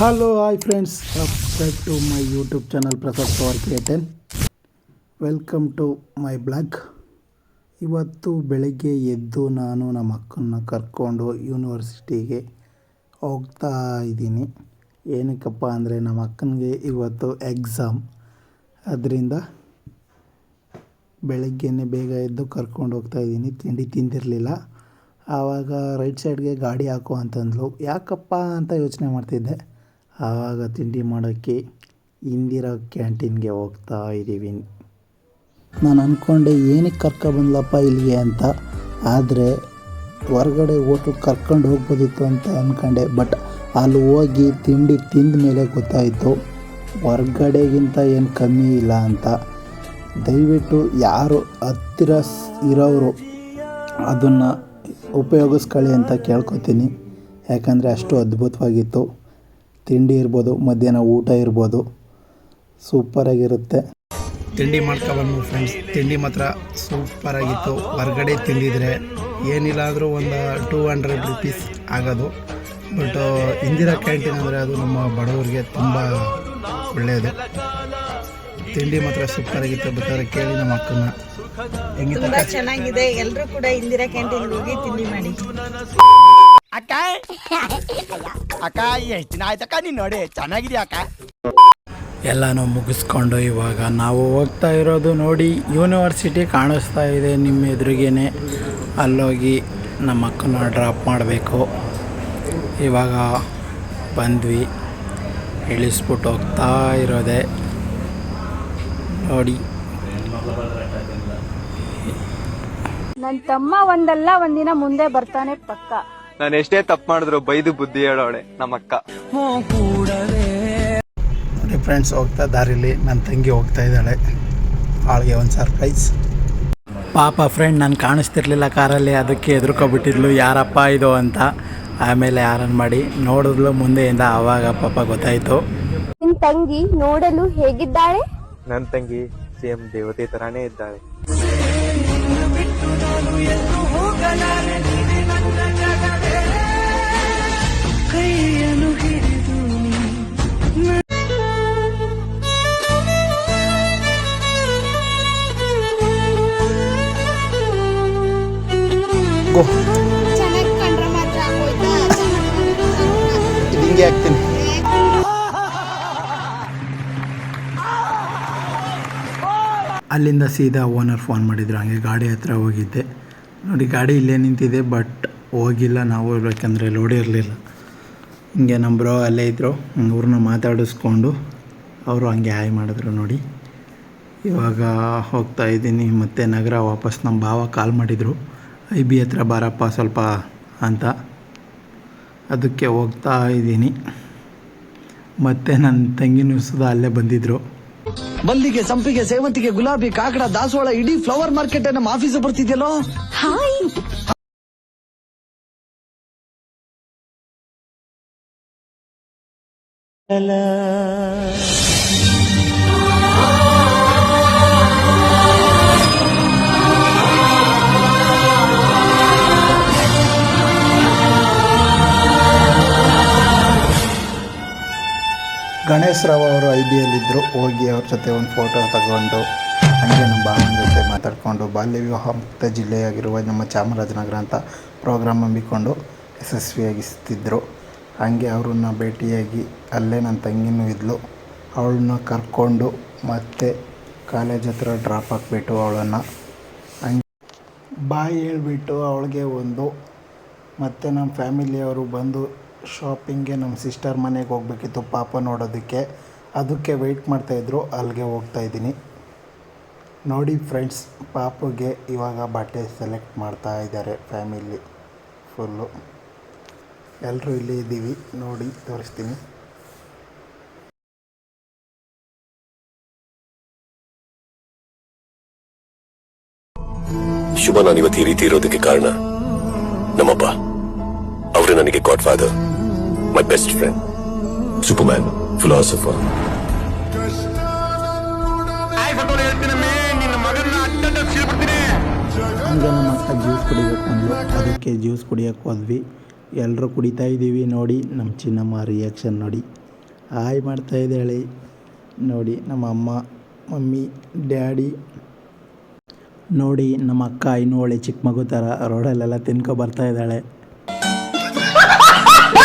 Hello hi friends subscribe to my YouTube channel Prasad power creation welcome to my blog ಇವತ್ತು ಬೆಳಗ್ಗೆ ಎದ್ದು ನಾನು ನಮ್ಮ ಅಕ್ಕನ ಕರ್ಕೊಂಡು ಯೂನಿವರ್ಸಿಟಿಗೆ ಹೋಗ್ತಾ ಇದ್ದೀನಿ. ಏನಕ್ಕಪ್ಪ ಅಂದರೆ ನಮ್ಮ ಅಕ್ಕನಿಗೆ ಇವತ್ತು ಎಕ್ಸಾಮ್ ಅದರಿಂದ ಬೆಳಗ್ಗೆನೇ ಬೇಗ ಎದ್ದು ಕರ್ಕೊಂಡು ಹೋಗ್ತಾ ಇದ್ದೀನಿ. ತಿಂಡಿ ತಿಂದಿರಲಿಲ್ಲ. ಆವಾಗ ರೈಟ್ ಸೈಡ್ಗೆ ಗಾಡಿ ಹಾಕು ಅಂತಂದ್ಲು. ಯಾಕಪ್ಪ ಅಂತ ಯೋಚನೆ ಮಾಡ್ತಿದ್ದೆ. ಆವಾಗ ತಿಂಡಿ ಮಾಡೋಕ್ಕೆ ಇಂದಿರಾ ಕ್ಯಾಂಟೀನ್ಗೆ ಹೋಗ್ತಾ ಇದ್ದೀವಿ. ನಾನು ಅಂದ್ಕೊಂಡೆ ಏನಕ್ಕೆ ಕರ್ಕೊಬಂದ್ಲಪ್ಪ ಇಲ್ಲಿಗೆ ಅಂತ. ಆದರೆ ಹೊರಗಡೆ ಹೋಟ್ಲು ಕರ್ಕೊಂಡು ಹೋಗ್ಬೋದಿತ್ತು ಅಂತ ಅಂದ್ಕೊಂಡೆ ಬಟ್ ಅಲ್ಲಿ ಹೋಗಿ ತಿಂಡಿ ತಿಂದ ಮೇಲೆ ಗೊತ್ತಾಯಿತು, ಹೊರ್ಗಡೆಗಿಂತ ಏನು ಕಮ್ಮಿ ಇಲ್ಲ ಅಂತ. ದಯವಿಟ್ಟು ಯಾರು ಹತ್ತಿರ ಇರೋರು ಅದನ್ನು ಉಪಯೋಗಿಸ್ಕೊಳ್ಳಿ ಅಂತ ಕೇಳ್ಕೊತೀನಿ. ಯಾಕಂದರೆ ಅಷ್ಟು ಅದ್ಭುತವಾಗಿತ್ತು. ತಿಂಡಿ ಇರ್ಬೋದು ಮಧ್ಯಾಹ್ನ ಊಟ ಇರ್ಬೋದು ಸೂಪರಾಗಿರುತ್ತೆ ತಿಂಡಿ ಮಾಡ್ಕೊಬಂದು ಫ್ರೆಂಡ್ಸ್ ತಿಂಡಿ ಮಾತ್ರ ಸೂಪರಾಗಿತ್ತು ಹೊರಗಡೆ ತಿಂದಿದ್ರೆ ಏನಿಲ್ಲ ಆದರೂ ಒಂದು ಟೂ ಹಂಡ್ರೆಡ್ ರುಪೀಸ್ ಆಗೋದು. ಬಟ್ ಇಂದಿರಾ ಕ್ಯಾಂಟೀನ್ ಅಂದರೆ ಅದು ನಮ್ಮ ಬಡವರಿಗೆ ತುಂಬ ಒಳ್ಳೆಯದು ತಿಂಡಿ ಮಾತ್ರ ಸೂಪರಾಗಿತ್ತು ಬೇಕಾದ್ರೆ ಕೇಳಿ ನಮ್ಮ ಅಕ್ಕನ ಹೆಂಗಿತ್ತು ತುಂಬಾ ಚೆನ್ನಾಗಿದೆ. ಎಲ್ಲರೂ ಕೂಡ ಇಂದಿರಾ ಕ್ಯಾಂಟೀನ್ ಹೋಗಿ ತಿಂಡಿ ಮಾಡಿ. ಅಕ್ಕ? ಅಕ್ಕ ಎಷ್ಟು ದಿನ ಆಯ್ತಕ್ಕ ನೀನ್ ನೋಡಿ ಚೆನ್ನಾಗಿದ್ಯಾ ಅಕ್ಕ? ಎಲ್ಲನೂ ಮುಗಿಸ್ಕೊಂಡು ಇವಾಗ ನಾವು ಹೋಗ್ತಾ ಇರೋದು ನೋಡಿ ಯೂನಿವರ್ಸಿಟಿ ಕಾಣಿಸ್ತಾ ಇದೆ ನಿಮ್ಮ ಎದುರಿಗೇನೆ. ಅಲ್ಲೋಗಿ ನಮ್ಮ ಅಕ್ಕನ ಡ್ರಾಪ್ ಮಾಡಬೇಕು. ಇವಾಗ ಬಂದ್ವಿ. ಇಳಿಸ್ಬಿಟ್ಟು ಹೋಗ್ತಾ ಇರೋದೆ. ನೋಡಿ. ನನ್ನ ತಮ್ಮ ಒಂದಲ್ಲ ಒಂದಿನ ಮುಂದೆ ಬರ್ತಾನೆ ಪಕ್ಕ. ನಾನು ಎಷ್ಟೇ ತಪ್ಪು ಮಾಡಿದ್ರು ಬೈದು ಬುದ್ಧಿ ಹೇಳೋಳೆ ನಮ್ಮಕ್ಕ. ನೋಡಿ ಫ್ರೆಂಡ್ಸ್ ಹೋಗ್ತಾ ದಾರಿಲಿ. ನನ್ನ ತಂಗಿ ಹೋಗ್ತಾ ಇದ್ದಾಳೆ. ಅವಳಿಗೆ ಒಂದು ಸರ್ಪ್ರೈಸ್ ಪಾಪ ಫ್ರೆಂಡ್ ನಾನು ಕಾಣಿಸ್ತಿರ್ಲಿಲ್ಲ ಕಾರಲ್ಲಿ. ಅದಕ್ಕೆ ಎದುರ್ಕೊಬಿಟ್ಟಿದ್ಲು ಯಾರಪ್ಪ ಇದು? ಅಂತ. ಆಮೇಲೆ ಯಾರನ್ನು ಮಾಡಿ ನೋಡಿದ್ಲು ಮುಂದೆಯಿಂದ ಆವಾಗ ಪಾಪ ಗೊತ್ತಾಯಿತು. ನಿನ್ ತಂಗಿ ನೋಡಲು ಹೇಗಿದ್ದಾಳೆ? ನನ್ನ ತಂಗಿ ಸೇಮ್ ದೇವತೆ ತರಾನೇ ಇದ್ದಾಳೆ. ಗೋ ಹಿಂಗೆ. ಹಾಕ್ತೀನಿ. ಅಲ್ಲಿಂದ ಸೀದಾ ಓನರ್ ಫೋನ್ ಮಾಡಿದ್ರು ಹಾಗೆ ಗಾಡಿ ಹತ್ರ ಹೋಗಿದ್ದೆ. ನೋಡಿ ಗಾಡಿ ಇಲ್ಲೇ ನಿಂತಿದೆ ಬಟ್ ಹೋಗಿಲ್ಲ ನಾವು ಯಾಕಂದರೆ ಲೋಡ್ ಇರಲಿಲ್ಲ. ಹಿಂಗೆ ನಮ್ಮ ಬ್ರೋ ಅಲ್ಲೇ ಇದ್ದರು ಅವ್ರನ್ನ ಮಾತಾಡಿಸ್ಕೊಂಡು ಅವರು ಹಂಗೆ ಹಾಯ್ ಮಾಡಿದ್ರು ನೋಡಿ. ಇವಾಗ ಹೋಗ್ತಾ ಇದ್ದೀನಿ ಮತ್ತೆ ನಗರ ವಾಪಸ್ ನಮ್ಮ ಭಾವ ಕಾಲ್ ಮಾಡಿದರು. ಐ ಬಿ ಹತ್ರ ಬಾರಪ್ಪ ಸ್ವಲ್ಪ ಅಂತ ಅದಕ್ಕೆ ಹೋಗ್ತಾ ಇದ್ದೀನಿ. ಮತ್ತೆ ನನ್ನ ತಂಗಿನ ಸುದ ಅಲ್ಲೇ ಬಂದಿದ್ರು. ಮಲ್ಲಿಗೆ ಸಂಪಿಗೆ ಸೇವಂತಿಗೆ ಗುಲಾಬಿ ಕಾಕಡ ದಾಸವಾಳ ಇಡೀ ಫ್ಲವರ್ ಮಾರ್ಕೆಟ್ ನಮ್ಮ ಆಫೀಸ್ ಬರ್ತಿದ್ಯಲ್ಲೋ? ಗಣೇಶ್ ರಾವ್ ಅವರು ಐ ಬಿ ಎಲ್ಲಿದ್ದರು ಹೋಗಿ ಅವ್ರ ಜೊತೆ ಒಂದು ಫೋಟೋ ತಗೊಂಡು, ಹಂಗೆ ನಮ್ಮ ಭಾವನ ಜೊತೆ ಮಾತಾಡಿಕೊಂಡು, ಬಾಲ್ಯ ವಿವಾಹ ಮುಕ್ತ ಜಿಲ್ಲೆಯಾಗಿರುವ ನಮ್ಮ ಚಾಮರಾಜನಗರ ಅಂತ ಪ್ರೋಗ್ರಾಮ್ ಹಮ್ಮಿಕೊಂಡು ಯಶಸ್ವಿಯಾಗಿಸ್ತಿದ್ದರು ಹಾಗೆ ಅವ್ರನ್ನ ಭೇಟಿಯಾಗಿ ಅಲ್ಲೇ ನನ್ನ ತಂಗಿನೂ ಇದ್ಲು. ಅವಳನ್ನ ಕರ್ಕೊಂಡು ಮತ್ತೆ ಕಾಲೇಜ್ ಹತ್ರ ಡ್ರಾಪ್ ಹಾಕ್ಬಿಟ್ಟು ಅವಳನ್ನು. ಹಂಗೆ ಬಾಯಿ ಹೇಳ್ಬಿಟ್ಟು ಅವಳಿಗೆ ಒಂದು, ಮತ್ತು ನಮ್ಮ ಫ್ಯಾಮಿಲಿಯವರು ಬಂದು ಶಾಪಿಂಗ್ಗೆ ನಮ್ಮ ಸಿಸ್ಟರ್ ಮನೆಗೆ ಹೋಗ್ಬೇಕಿತ್ತು, ಪಾಪ ನೋಡೋದಕ್ಕೆ. ಅದಕ್ಕೆ ವೆಯ್ಟ್ ಮಾಡ್ತಾಯಿದ್ರು ಅಲ್ಲಿಗೆ ಹೋಗ್ತಾ ಇದ್ದೀನಿ. ನೋಡಿ ಫ್ರೆಂಡ್ಸ್ ಪಾಪುಗೆ ಇವಾಗ ಬಟ್ಟೆ ಸೆಲೆಕ್ಟ್ ಮಾಡ್ತಾ ಇದ್ದಾರೆ ಫ್ಯಾಮಿಲಿ ಫುಲ್ಲು ಎಲ್ಲರೂ ಇಲ್ಲಿ ಇದ್ದೀವಿ, ನೋಡಿ ತೋರಿಸ್ತೀನಿ. ಶುಭ, ನಾನು ಇವತ್ತು ಈ ರೀತಿ ಇರೋದಕ್ಕೆ ಕಾರಣ ನಮ್ಮಪ್ಪ. ಅವರು ನನಗೆ god father my best friend, Superman, philosopher. ಹಂಗೆ ನಮ್ಮ ಅಕ್ಕ ಜ್ಯೂಸ್ ಕುಡಿಬೇಕು ಅಂದ್ಲು. ಅದಕ್ಕೆ ಜ್ಯೂಸ್ ಕುಡಿಯೋಕ್ಕೆ ಹೋದ್ವಿ. ಎಲ್ಲರೂ ಕುಡಿತಾ ಇದ್ದೀವಿ ನೋಡಿ. ನಮ್ಮ ಚಿನ್ನಮ್ಮ ರಿಯಾಕ್ಷನ್ ನೋಡಿ. ಹಾಯ್ ಮಾಡ್ತಾ ಇದ್ದಾಳೆ ನೋಡಿ ನಮ್ಮ ಅಮ್ಮ ಮಮ್ಮಿ ಡ್ಯಾಡಿ. ನೋಡಿ ನಮ್ಮ ಅಕ್ಕ ಇನ್ನೂ ಒಳ್ಳೆ ಚಿಕ್ಕ ಮಗು ಥರ ರೋಡಲ್ಲೆಲ್ಲ ತಿನ್ಕೊ ಬರ್ತಾ ಇದ್ದಾಳೆ.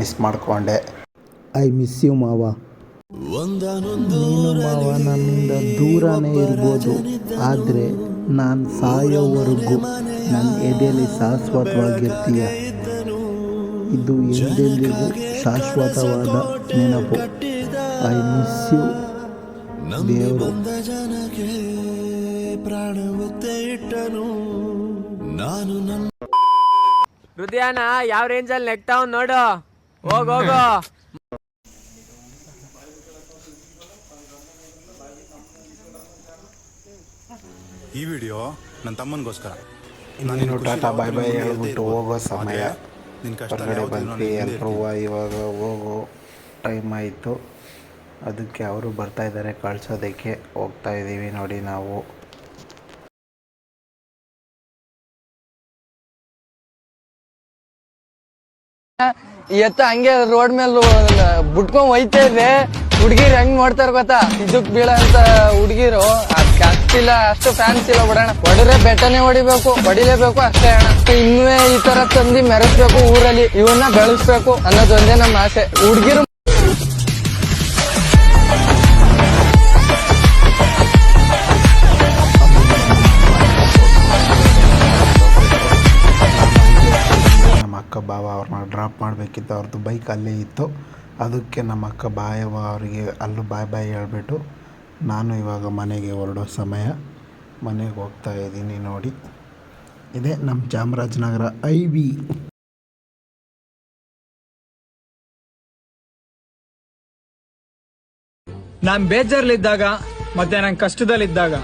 ಮಿಸ್ ಮಾಡಿಕೊಂಡೆ. ಐ ಮಿಸ್ ಯು ಮಾವ. ನೀನು ಮಾವ ನನ್ನಿಂದ ದೂರನೇ ಇರ್ಬೋದು. ಆದರೆ ನಾನು ಸಾಯೋವರೆಗೂ ನನ್ನ ಎದೆಯಲ್ಲಿ ಶಾಶ್ವತವಾಗಿರ್ತೀಯ. ಇದು ಎಂದೆಂದಿಗೂ ಶಾಶ್ವತವಾದ ನೆನಪು. ಐ ಮಿಸ್ ಯು ದೇವರು. ಹೃದಯನ ಯಾವ ರೇಂಜಲ್ಲಿ ನೆಗ್ತಾವ್ ನೋಡು. ಹೋಗ್ ಹೋಗ ಈ ವಿಡಿಯೋ ನನ್ನ ತಮ್ಮನಿಗೋಸ್ಕರ. ನೀನು ಟಾಟಾ ಬಾಯ್ ಬಾಯ್ ಹೇಳ್ಬಿಟ್ಟು ಹೋಗೋ ಸಮಯ ಕಷ್ಟ ಹೊರಗಡೆ ಬಂದು ಬಂದ್ವಿ ಎಲ್ಲರೂ ಇವಾಗ ಹೋಗೋ ಟೈಮ್ ಆಯಿತು. ಅದಕ್ಕೆ ಅವರು ಬರ್ತಾ ಇದ್ದಾರೆ ಕಳ್ಸೋದಕ್ಕೆ ಹೋಗ್ತಾ ಇದ್ದೀವಿ ನೋಡಿ ನಾವು. ಎತ್ತ ಹಂಗೆ ರೋಡ್ ಮೇಲೆ ಬಿಟ್ಕೊಂಡ್ ಹೋಯ್ತಾ ಇದೆ ಹುಡ್ಗಿರ್ ಹೆಂಗ್ ಮಾಡ್ತಾರ ಗೊತ್ತಾ? ಇದಕ್ ಬೀಳಂತ ಹುಡ್ಗಿರು. ಅಷ್ಟಿಲ್ಲ ಅಷ್ಟು ಫ್ಯಾನ್ಸ್ ಇಲ್ಲ ಬಿಡೋಣ. ಹೊಡೆದ್ರೆ ಬೆಟ್ಟನೆ ಹೊಡಿಬೇಕು, ಹೊಡಿಲೇಬೇಕು ಅಷ್ಟೇ ಅಣ್ಣ. ಇನ್ನೂ ಈ ತರ ತಂದಿ ಮೆರೆಸ್ಬೇಕು ಊರಲ್ಲಿ. ಇವನ್ನ ಬೆಳೆಸ್ಬೇಕು ಅನ್ನೋದೊಂದೇ ನಮ್ಮ ಆಸೆ. ಹುಡ್ಗಿರು ಅವ್ರನ್ನ ಡ್ರಾಪ್ ಮಾಡಬೇಕಿತ್ತು ಅವ್ರದ್ದು ಬೈಕ್ ಅಲ್ಲೇ ಇತ್ತು. ಅದಕ್ಕೆ ನಮ್ಮ ಅಕ್ಕ ಬಾಯವ ಅವರಿಗೆ ಅಲ್ಲೂ ಬಾಯ್ ಬಾಯ್ ಹೇಳಿಬಿಟ್ಟು ನಾನು ಇವಾಗ ಮನೆಗೆ ಹೊರಡೋ ಸಮಯ. ಮನೆಗೆ ಹೋಗ್ತಾ ಇದ್ದೀನಿ ನೋಡಿ. ಇದೇ ನಮ್ಮ ಚಾಮರಾಜನಗರ ಐ ವಿ ನಾನು ಬೇಜಾರಲ್ಲಿದ್ದಾಗ ಮತ್ತೆ ನಂಗೆ ಕಷ್ಟದಲ್ಲಿದ್ದಾಗ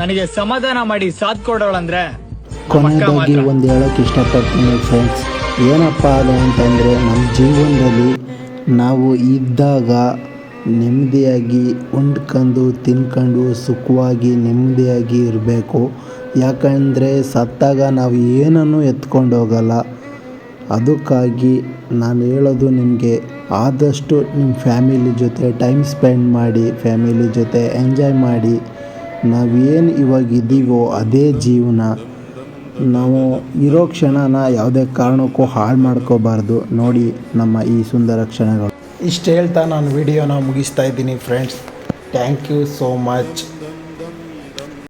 ನನಗೆ ಸಮಾಧಾನ ಮಾಡಿ ಸಾಥ್ ಕೊಡೋಳಂದ್ರೆ ಕೊನೆಯದಾಗಿ ಒಂದು ಹೇಳೋಕ್ಕೆ ಇಷ್ಟಪಡ್ತೀನಿ ಫ್ರೆಂಡ್ಸ್ ಏನಪ್ಪ ಅದು ಅಂತಂದರೆ ನಮ್ಮ ಜೀವನದಲ್ಲಿ ನಾವು ಇದ್ದಾಗ ನೆಮ್ಮದಿಯಾಗಿ ಉಂಡ್ಕೊಂಡು ತಿನ್ಕೊಂಡು ಸುಖವಾಗಿ ನೆಮ್ಮದಿಯಾಗಿ ಇರಬೇಕು. ಯಾಕಂದರೆ ಸತ್ತಾಗ ನಾವು ಏನನ್ನೂ ಎತ್ಕೊಂಡು ಹೋಗಲ್ಲ. ಅದಕ್ಕಾಗಿ ನಾನು ಹೇಳೋದು ನಿಮಗೆ, ಆದಷ್ಟು ನಿಮ್ಮ ಫ್ಯಾಮಿಲಿ ಜೊತೆ ಟೈಮ್ ಸ್ಪೆಂಡ್ ಮಾಡಿ, ಫ್ಯಾಮಿಲಿ ಜೊತೆ ಎಂಜಾಯ್ ಮಾಡಿ, ನಾವೇನು ಇವಾಗ ಇದ್ದೀವೋ ಅದೇ ಜೀವನ. ನಾವು ಇರೋ ಕ್ಷಣನ ಯಾವುದೇ ಕಾರಣಕ್ಕೂ ಹಾಳು ಮಾಡ್ಕೋಬಾರ್ದು. ನೋಡಿ ನಮ್ಮ ಈ ಸುಂದರ ಕ್ಷಣಗಳು. ಇಷ್ಟು ಹೇಳ್ತಾ ನಾನು ವಿಡಿಯೋನ ಮುಗಿಸ್ತಾ ಇದ್ದೀನಿ friends thank you so much